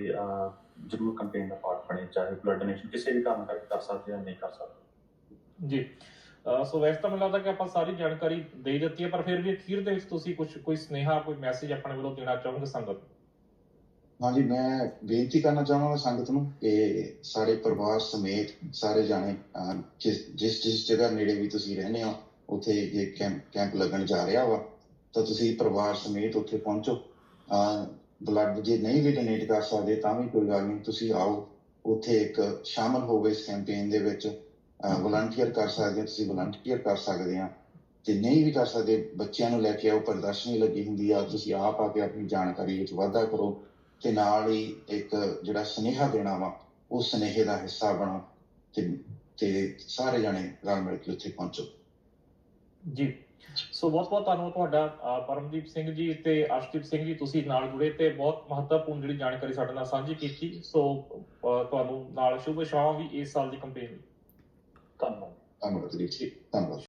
ਅਹ, ਜ਼ਰੂਰ ਕੰਪੇਨ ਦਾ ਪਾਰਟ ਬਣੇ ਚਾਹੇ ਬਲੱਡ ਡੋਨੇਸ਼ਨ ਕਿਸੇ ਵੀ ਕਾਰਨ ਕਰਕੇ ਕਰ ਸਕਦੇ ਜਾਂ ਨਹੀਂ ਕਰ ਸਕਦੇ। ਜੀ। ਸੋ ਵੈਸੇ ਤਾਂ ਮੈਨੂੰ ਲੱਗਦਾ ਕਿ ਆਪਾਂ ਸਾਰੀ ਜਾਣਕਾਰੀ ਦੇ ਦਿੱਤੀ ਹੈ ਪਰ ਫਿਰ ਵੀ ਅਖੀਰ ਦੇ ਵਿੱਚ ਤੁਸੀਂ ਕੁਝ ਕੋਈ ਸਨੇਹਾ ਕੋਈ ਮੈਸੇਜ ਆਪਣੇ ਵੱਲੋਂ ਦੇਣਾ ਚਾਹੋਗੇ ਸੰਗਤ ਨੂੰ? ਹਾਂਜੀ ਮੈਂ ਬੇਨਤੀ ਕਰਨਾ ਚਾਹਾਂਗਾ ਸੰਗਤ ਨੂੰ ਕਿ ਸਾਰੇ ਪਰਿਵਾਰ ਸਮੇਤ ਸਾਰੇ ਜਾਣੇ ਜਿਸ ਜਿਸ ਜਗ੍ਹਾ ਨੇੜੇ ਵੀ ਤੁਸੀਂ ਰਹਿੰਦੇ ਹੋ ਉੱਥੇ ਜੇ ਕੈਂਪ ਕੈਂਪ ਲੱਗਣ ਜਾ ਰਿਹਾ ਵਾ ਤਾਂ ਤੁਸੀਂ ਪਰਿਵਾਰ ਸਮੇਤ ਉੱਥੇ ਪਹੁੰਚੋ। ਬਲੱਡ ਜੇ ਨਹੀਂ ਵੀ ਡੋਨੇਟ ਕਰ ਸਕਦੇ ਤਾਂ ਵੀ ਕੋਈ ਗੱਲ ਨਹੀਂ ਤੁਸੀਂ ਆਓ ਉੱਥੇ ਇੱਕ ਸ਼ਾਮਲ ਹੋਵੋ ਇਸ ਕੈਂਪੇਨ ਦੇ ਵਿੱਚ ਵਲੰਟੀਅਰ ਕਰ ਸਕਦੇ ਹੋ ਤੁਸੀਂ ਵਲੰਟੀਅਰ ਕਰ ਸਕਦੇ ਆ। ਤੇ ਨਹੀਂ ਵੀ ਕਰ ਸਕਦੇ ਬੱਚਿਆਂ ਨੂੰ ਲੈ ਕੇ ਆਓ ਪ੍ਰਦਰਸ਼ਨੀ ਲੱਗੀ ਹੁੰਦੀ ਆ ਤੁਸੀਂ ਆਪ ਆ ਕੇ ਆਪਣੀ ਜਾਣਕਾਰੀ ਵਿੱਚ ਵਾਧਾ ਕਰੋ ਤੇ ਨਾਲ ਹੀ ਇੱਕ ਜਿਹੜਾ ਸੁਨੇਹਾ ਦੇਣਾ ਵਾ ਉਹ ਸੁਨੇਹੇ ਦਾ ਹਿੱਸਾ ਬਣੋ ਤੇ ਤੇ ਸਾਰੇ ਜਾਣੇ ਰਲ ਮਿਲ ਕੇ ਉੱਥੇ ਪਹੁੰਚੋ। ਜੀ। ਸੋ ਬਹੁਤ ਬਹੁਤ ਧੰਨਵਾਦ ਤੁਹਾਡਾ ਪਰਮਦੀਪ ਸਿੰਘ ਜੀ ਤੇ ਅਰਸ਼ਦੀਪ ਸਿੰਘ ਜੀ ਤੁਸੀਂ ਨਾਲ ਜੁੜੇ ਤੇ ਬਹੁਤ ਮਹੱਤਵਪੂਰਨ ਜਿਹੜੀ ਜਾਣਕਾਰੀ ਸਾਡੇ ਨਾਲ ਸਾਂਝੀ ਕੀਤੀ। ਸੋ ਤੁਹਾਨੂੰ ਨਾਲ ਸ਼ੁਭ ਸ਼ਾਮ ਵੀ ਇਸ ਸਾਲ ਦੀ ਕੰਪੇਨ ਧੰਨਵਾਦ। ਧੰਨਵਾਦ ਜੀ। ਧੰਨਵਾਦ।